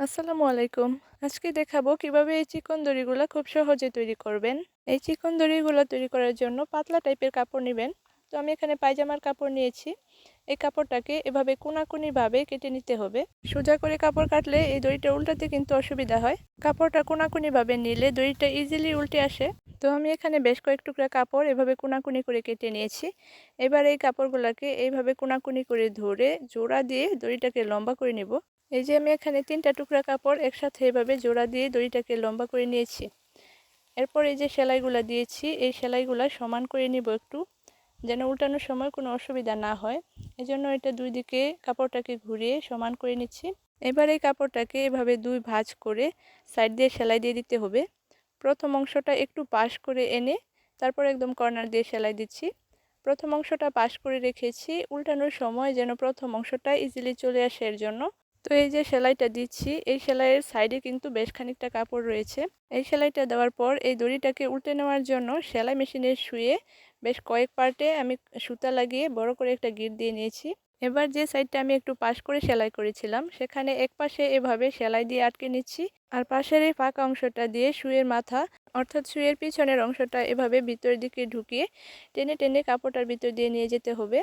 আসসালামু আলাইকুম। আজকে দেখাবো কীভাবে এই চিকন দড়িগুলো খুব সহজে তৈরি করবেন। এই চিকন দড়িগুলো তৈরি করার জন্য পাতলা টাইপের কাপড় নেবেন। তো আমি এখানে পায়জামার কাপড় নিয়েছি। এই কাপড়টাকে এভাবে কোনাকুনিভাবে কেটে নিতে হবে। সোজা করে কাপড় কাটলে এই দড়িটা উল্টাতে কিন্তু অসুবিধা হয়। কাপড়টা কোনাকুনিভাবে নিলে দড়িটা ইজিলি উল্টে আসে। তো আমি এখানে বেশ কয়েক টুকরা কাপড় এভাবে কোনাকুনি করে কেটে নিয়েছি। এবার এই কাপড়গুলোকে এইভাবে কোনাকুনি করে ধরে জোড়া দিয়ে দড়িটাকে লম্বা করে নেব। এই যে আমি এখানে তিনটা টুকরা কাপড় একসাথে এভাবে জোড়া দিয়ে দড়িটাকে লম্বা করে নিয়েছি। এরপর এই যে সেলাইগুলা দিয়েছি, এই সেলাইগুলা সমান করে নিব একটু, যেন উল্টানোর সময় কোনো অসুবিধা না হয়। এজন্য এটা দুই দিকে কাপড়টাকে ঘুরিয়ে সমান করে নিচ্ছি। এবার এই কাপড়টাকে এভাবে দুই ভাঁজ করে সাইড দিয়ে সেলাই দিয়ে দিতে হবে। প্রথম অংশটা একটু পাশ করে এনে তারপর একদম কর্নার দিয়ে সেলাই দিচ্ছি। প্রথম অংশটা পাশ করে রেখেছি, উল্টানোর সময় যেন প্রথম অংশটা ইজিলি চলে আসে এর জন্য। তো এই যে সেলাইটা দিচ্ছি, এই সেলাইয়ের সাইডে কিন্তু বেশ খানিকটা কাপড় রয়েছে। এই সেলাইটা দেওয়ার পর এই দড়িটাকে উল্টে নেওয়ার জন্য সেলাই মেশিনে শুয়ে বেশ কয়েক পার্টে আমি সুতা লাগিয়ে বড় করে একটা গিট দিয়ে নিয়েছি। এবার যে সাইডটা আমি একটু পাশ করে সেলাই করেছিলাম, সেখানে এক পাশে এভাবে সেলাই দিয়ে আটকে নিচ্ছি আর পাশের এই ফাঁকা অংশটা দিয়ে শুয়ের মাথা অর্থাৎ শুয়ের পিছনের অংশটা এভাবে ভিতরের দিকে ঢুকিয়ে টেনে টেনে কাপড়টার ভিতর দিয়ে নিয়ে যেতে হবে।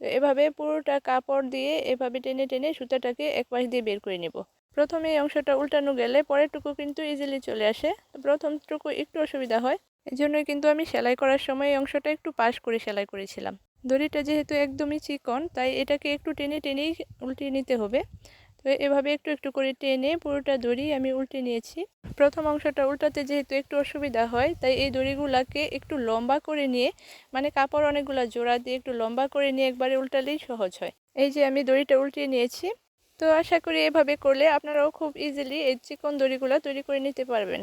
তো এভাবে পুরোটা কাপড় দিয়ে এভাবে টেনে টেনে সুতাটাকে এক পাশ দিয়ে বের করে নেব। প্রথমে এই অংশটা উল্টানো গেলে পরেরটুকু কিন্তু ইজিলি চলে আসে। প্রথমটুকু একটু অসুবিধা হয়। এই জন্যই কিন্তু আমি সেলাই করার সময় এই অংশটা একটু পাশ করে সেলাই করেছিলাম। দড়িটা যেহেতু একদমই চিকন, তাই এটাকে একটু টেনে টেনেই উল্টিয়ে নিতে হবে। তো এভাবে একটু একটু করে টেনে পুরোটা দড়ি আমি উল্টে নিয়েছি। প্রথম অংশটা উল্টাতে যেহেতু একটু অসুবিধা হয়, তাই এই দড়িগুলাকে একটু লম্বা করে নিয়ে মানে কাপড় অনেকগুলো জোড়া দিয়ে একটু লম্বা করে নিয়ে একবারে উল্টালেই সহজ হয়। এই যে আমি দড়িটা উল্টিয়ে নিয়েছি, তো আশা করি এভাবে করলে আপনারাও খুব ইজিলি এই চিকন দড়িগুলো তৈরি করে নিতে পারবেন।